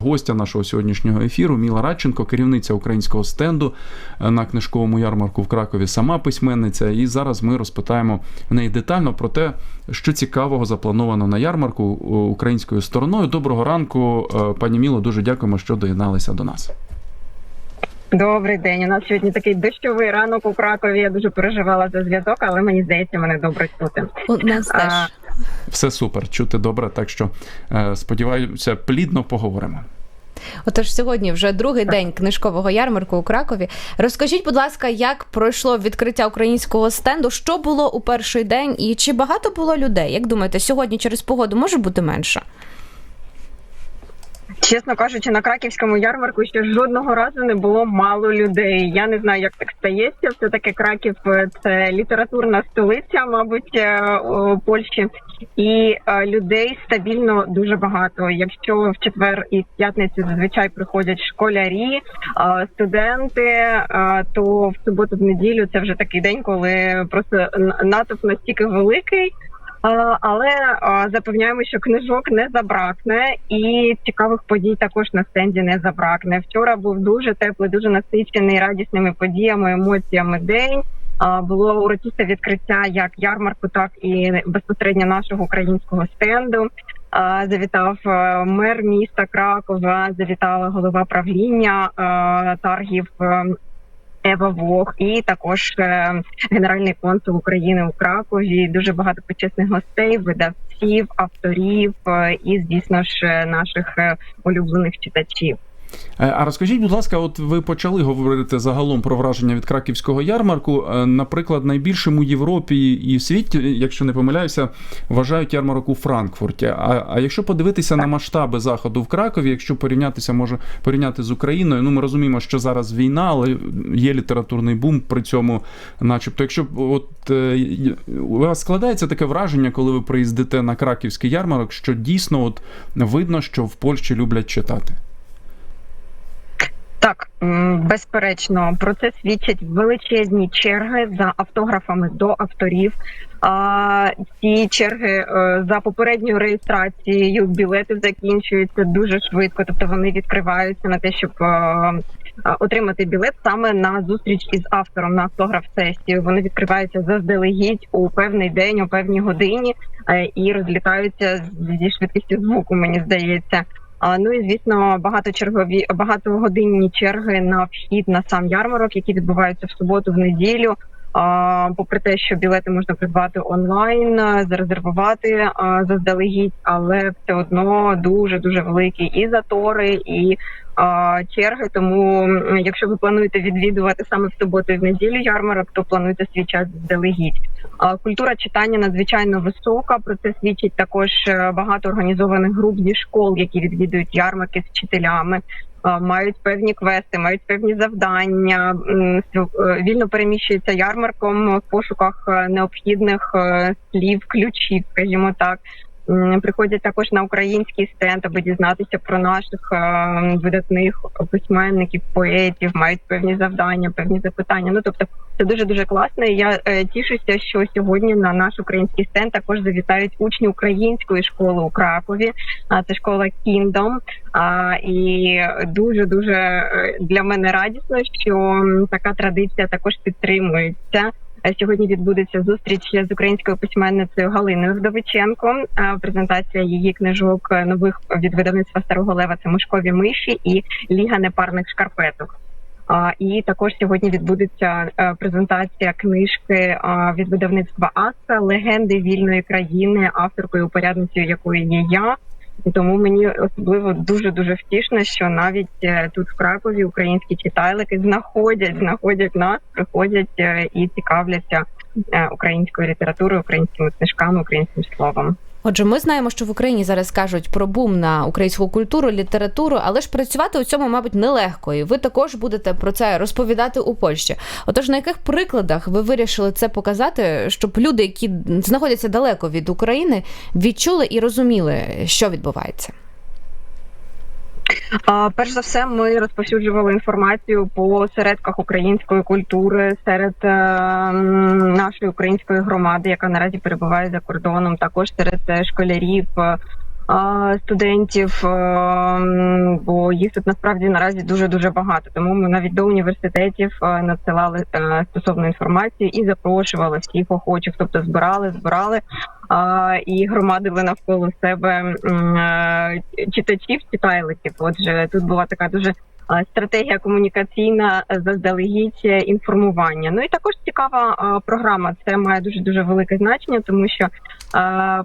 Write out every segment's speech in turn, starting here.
Гостя нашого сьогоднішнього ефіру Міла Радченко, керівниця українського стенду е, на книжковому ярмарку в Кракові, сама письменниця. І зараз ми розпитаємо в неї детально про те, що цікавого заплановано на ярмарку е, українською стороною. Доброго ранку, е, пані Міло. Дуже дякуємо, що доєдналися до нас. Добрий день. У нас сьогодні такий дощовий ранок у Кракові. Я дуже переживала за зв'язок, але мені здається, мене добре чути. У нас теж. Все супер, чути добре. Так що е, сподіваюся, плідно поговоримо. Отож, сьогодні вже другий день книжкового ярмарку у Кракові. Розкажіть, будь ласка, як пройшло відкриття українського стенду? Що було у перший день, і чи багато було людей? Як думаєте, сьогодні через погоду може бути менше? Чесно кажучи, на краківському ярмарку ще жодного разу не було мало людей. Я не знаю, як так стається. Все таки Краків е, це літературна столиця, мабуть, е, Польщі, і е, людей стабільно дуже багато. Якщо в четвер і п'ятницю зазвичай приходять школярі, студенти, то в суботу, в неділю це вже такий день, коли просто натовп настільки великий. Але запевняємо, що книжок не забракне, і цікавих подій також на стенді не забракне. Вчора був дуже теплий, дуже насичений радісними подіями, емоціями день. Було урочисте відкриття як ярмарку, так і безпосередньо нашого українського стенду. Завітав е, мер міста Кракова, завітала голова правління е, торгів. е, Ева Вог і також е, генеральний консул України у Кракові. Дуже багато почесних гостей, видавців, авторів е, і, звісно ж, наших е, улюблених читачів. Е, А розкажіть, будь ласка, от ви почали говорити загалом про враження від краківського ярмарку. Е, Наприклад, найбільшим у Європі і в світі, якщо не помиляюся, вважають ярмарок у Франкфурті. А, а якщо подивитися на масштаби заходу в Кракові, якщо порівнятися, може порівняти з Україною, ну ми розуміємо, що зараз війна, але є літературний бум при цьому, начебто, якщо от е, у вас складається таке враження, коли ви приїздите на краківський ярмарок, що дійсно от видно, що в Польщі люблять читати. Так, безперечно, про це свідчать величезні черги за автографами до авторів. А ці черги е, за попередньою реєстрацією білети закінчуються дуже швидко, тобто вони відкриваються на те, щоб е, е, отримати білет саме на зустріч із автором на автограф сесію. Вони відкриваються заздалегідь у певний день, у певній годині і розлітаються зі швидкістю звуку. Мені здається. Ну і звісно, багаточергові багатогодинні черги на вхід на сам ярмарок, які відбуваються в суботу, в неділю. Попри те, що білети можна придбати онлайн, зарезервувати заздалегідь, але все одно дуже дуже великі і затори, і черги. Тому, якщо ви плануєте відвідувати саме в суботу і в неділю ярмарок, то плануйте свій час заздалегідь. А, Культура читання надзвичайно висока. Про це свідчить також е, багато організованих груп зі школ, які відвідують ярмарки з вчителями. Мають певні квести, мають певні завдання, е, вільно переміщуються ярмарком в пошуках е, необхідних слів, ключів, скажімо так. Приходять також на український стенд, аби дізнатися про наших е, видатних письменників, поетів, мають певні завдання, певні запитання. Ну тобто, це дуже дуже класно. І я е, тішуся, що сьогодні на наш український стенд також завітають учні української школи у Кракові. Це школа Kingdom. І дуже дуже для мене радісно, що така традиція також підтримується. Е, Сьогодні відбудеться зустріч з українською письменницею Галиною Вдовиченко. Е, Презентація її книжок е, нових від видавництва Старого Лева це Мишкові миші і Ліга непарних шкарпеток. І також сьогодні відбудеться е, презентація книжки від видавництва Аса Легенди вільної країни, авторкою упорядницею якої є я. Тому мені особливо дуже дуже втішно, що навіть е, тут в Кракові українські читайлики знаходять, знаходять нас, приходять е, і цікавляться е, українською літературою, українськими книжками, українським словом. Отже, ми знаємо, що в Україні зараз кажуть про бум на українську культуру, літературу, але ж працювати у цьому, мабуть, нелегко. І ви також будете про це розповідати у Польщі. Отож, на яких прикладах ви вирішили це показати, щоб люди, які знаходяться далеко від України, відчули і розуміли, що відбувається? Перш за все, ми розповсюджували інформацію по середках української культури серед е, нашої української громади, яка наразі перебуває за кордоном, також серед е, школярів. Студентів, е, бо їх тут насправді наразі дуже дуже багато. Тому ми навіть до університетів е, надсилали е, стосовно інформації і запрошували всіх охочих, тобто збирали, збирали і громадили навколо себе читачів, читайликів. Отже, тут була така дуже стратегія комунікаційна е, заздалегідь е, інформування. Ну і також цікава е, програма. Це має дуже дуже велике значення, тому що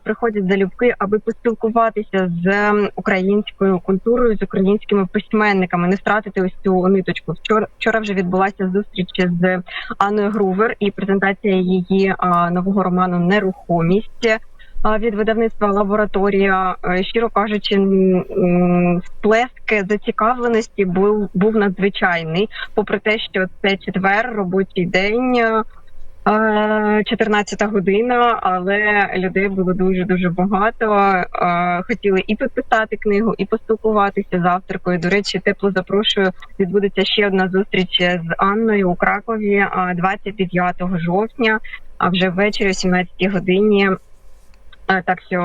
приходять залюбки, аби поспілкуватися з українською культурою, з українськими письменниками, не втратити ось цю ниточку. Вчора вчора вже відбулася зустріч з Анною Грувер і презентація її нового роману Нерухомість. Е, Від видавництва лабораторія, Е, щиро кажучи, сплеск зацікавленості був був надзвичайний, попри те, що це четвер, робочий день, е, 14 година, але людей було дуже дуже багато. Е, Хотіли і підписати книгу, і поспілкуватися з авторкою. До речі, тепло запрошую. Відбудеться ще одна зустріч з Анною у Кракові е, 29 жовтня. А вже ввечері о 17 годині. Е, Так що,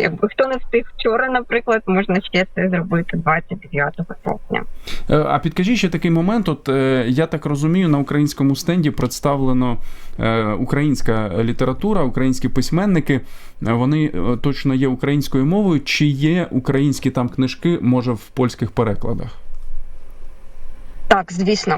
якби хто не встиг вчора, наприклад, можна ще це зробити 29 жовтня. Е, А підкажіть ще такий момент. От е, я так розумію, на українському стенді представлено е, українська література, українські письменники. Вони точно є українською мовою. Чи є українські там книжки, може, в польських перекладах? Так, звісно,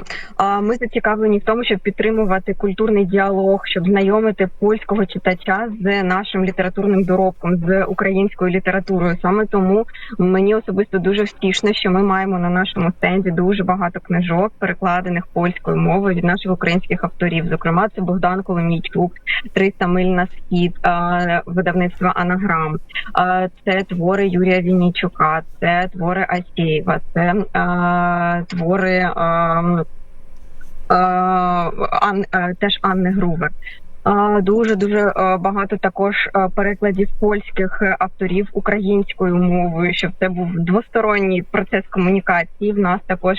ми зацікавлені в тому, щоб підтримувати культурний діалог, щоб знайомити польського читача з нашим літературним доробком, з українською літературою. Саме тому мені особисто дуже втішно, що ми маємо на нашому стенді дуже багато книжок, перекладених польською мовою від наших українських авторів. Зокрема, це Богдан Коломійчук, «300 миль на схід, видавництва Анаграм. Це твори Юрія Віннічука, це твори Асєєва, це твори Ан, теж Анни Грувер. Дуже дуже багато також перекладів польських е, авторів українською мовою, щоб це був двосторонній процес комунікації. В нас також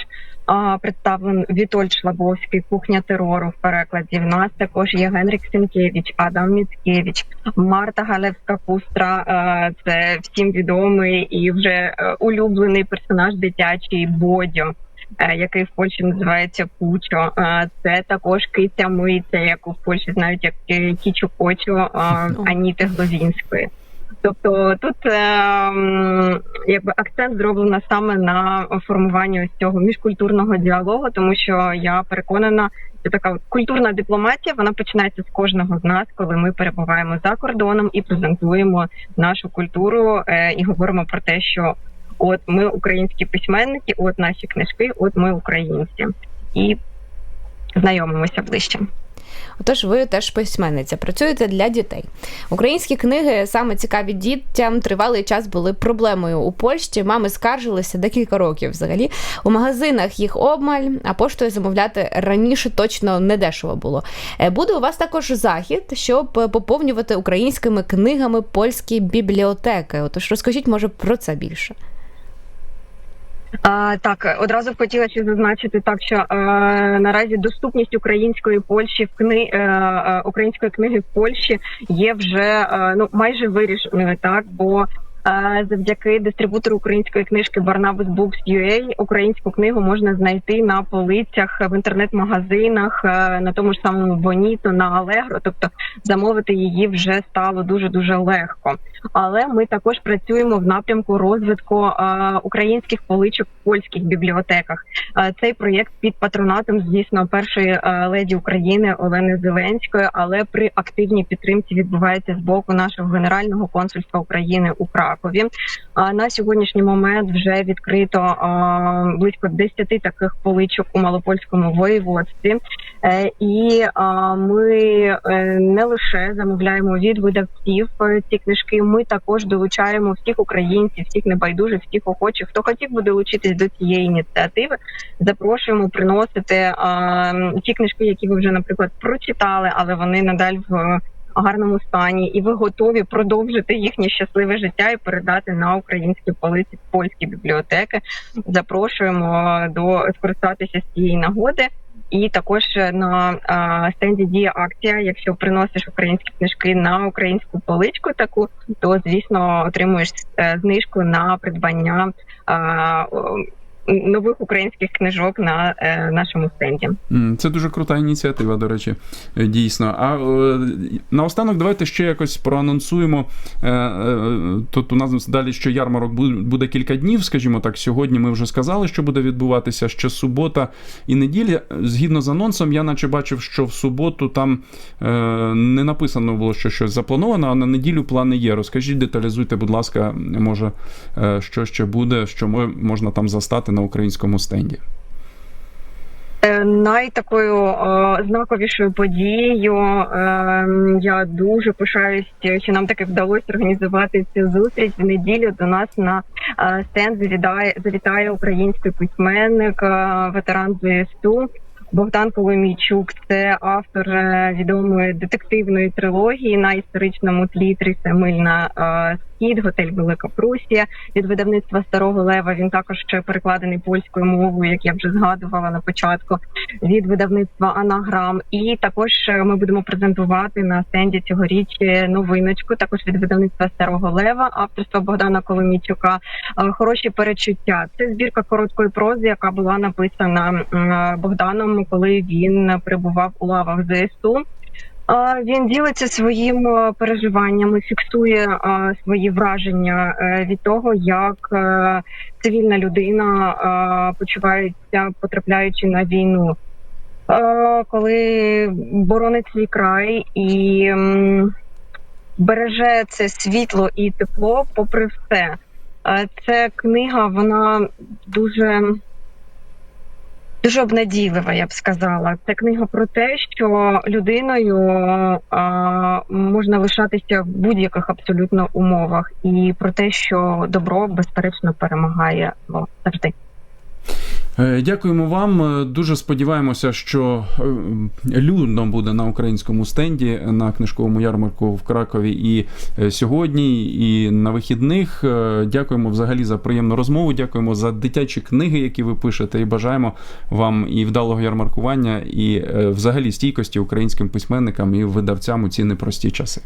представлен Вітольд Шлабовський, кухня терору в перекладі. В нас також є Генрік Сенкевич, Адам Міцкевич, Марта Галевська Кустра. Це всім відомий і вже е, улюблений персонаж дитячий Бодьо. Е, Який в Польщі називається Кучо, Е, це також киця миця, яку в Польщі знають як е, Кічу Кочо е, Аніти Гловінської. Тобто тут якби акцент зроблено саме на формуванні ось цього міжкультурного діалогу, тому що я переконана, що така культурна дипломатія вона починається з кожного з нас, коли ми перебуваємо за кордоном і презентуємо нашу культуру і говоримо про те, що от ми українські письменники, от наші книжки, от ми українці, і знайомимося ближче. Отож, ви теж письменниця, працюєте для дітей. Українські книги саме цікаві дітям тривалий час були проблемою у Польщі. Мами скаржилися декілька років взагалі. У магазинах їх обмаль, а поштою замовляти раніше точно не дешево було. Е, Буде у вас також захід, щоб поповнювати українськими книгами польські бібліотеки. Отож, розкажіть, може, про це більше. А, так, одразу б хотіла ще зазначити так, що а, наразі доступність української Польщі в кни е, е, української книги в Польщі є вже а, ну майже вирішеною, так? Бо е, завдяки дистрибутору української книжки Barnabas Books UA українську книгу можна знайти на полицях в інтернет-магазинах, е, на тому ж самому Боніто, на Allegro, тобто замовити її вже стало дуже дуже легко. Але ми також працюємо в напрямку розвитку е, українських поличок в польських бібліотеках. Е, цей проєкт під патронатом, звісно, першої леді України Олени Зеленської, але при активній підтримці відбувається з боку нашого генерального консульства України у Кракові. На сьогоднішній момент вже відкрито близько 10 таких поличок у малопольському воєводстві. Е, І ми е, не лише замовляємо від видавців е, ці книжки. Ми також долучаємо всіх українців, всіх небайдужих, всіх охочих, хто хотів би долучитись до цієї ініціативи. Запрошуємо приносити ті книжки, які ви вже, наприклад, прочитали, але вони надаль в гарному стані, і ви готові продовжити їхнє щасливе життя і передати на українські полиці польські бібліотеки. Запрошуємо до скористатися з цієї нагоди. І також на а, стенді діє акція. Якщо приносиш українські книжки на українську поличку, таку то звісно отримуєш е, знижку на придбання а, нових українських книжок на е, нашому стенді. Це дуже крута ініціатива, до речі, е, дійсно. А е, наостанок, давайте ще якось проанонсуємо. Тут у нас далі ще ярмарок буде кілька днів, скажімо так. Сьогодні ми вже сказали, що буде відбуватися ще субота і неділя. Згідно з анонсом, я наче бачив, що в суботу там не написано було, що щось заплановано, а на неділю плани є. Розкажіть, деталізуйте, будь ласка, може, що ще буде, що мо- можна там застати на українському стенді. Е, Найтакою е, знаковішою подією е, я дуже пишаюсь, що нам таки вдалося організувати цю зустріч в неділю. До нас на е, стенд завітає, завітає український письменник, е, ветеран ЗСУ Богдан Коломійчук. Це автор е, відомої детективної трилогії на історичному тлі «Три Мильна е, Схід, готель Велика Прусія від видавництва Старого Лева. Він також ще перекладений польською мовою, як я вже згадувала на початку від видавництва Анаграм. І також е, ми будемо презентувати на стенді цьогоріч е, новиночку, також від видавництва Старого Лева, авторства Богдана Коломійчука. Е, Хороші перечуття. Це збірка короткої прози, яка була написана Богданом, коли він перебував у лавах ЗСУ. Він ділиться своїм е, переживаннями, фіксує е, свої враження е, від того, як цивільна людина почувається, потрапляючи на війну. Коли боронить свій край і береже це світло і тепло, попри все. Це книга, вона дуже. Дуже обнадійлива, я б сказала. Це книга про те, що людиною а, можна лишатися в будь-яких абсолютно умовах, і про те, що добро безперечно перемагає завжди. Е, Дякуємо вам. Е, Дуже сподіваємося, що е, людно буде на українському стенді на книжковому ярмарку в Кракові і сьогодні, і на вихідних. Дякуємо взагалі за приємну розмову. Дякуємо за дитячі книги, які ви пишете, і бажаємо вам і вдалого ярмаркування, і взагалі стійкості українським письменникам і видавцям у ці непрості часи.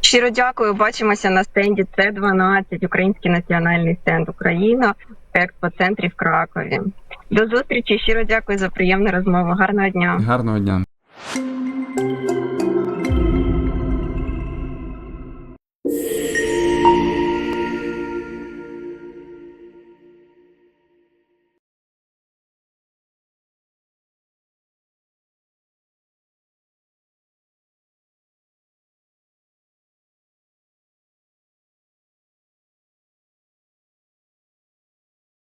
Щиро дякую. Бачимося на стенді С 12 Український національний стенд Україна експоцентрі в Кракові. До зустрічі. Щиро дякую за приємну розмову. Гарного дня. Гарного дня.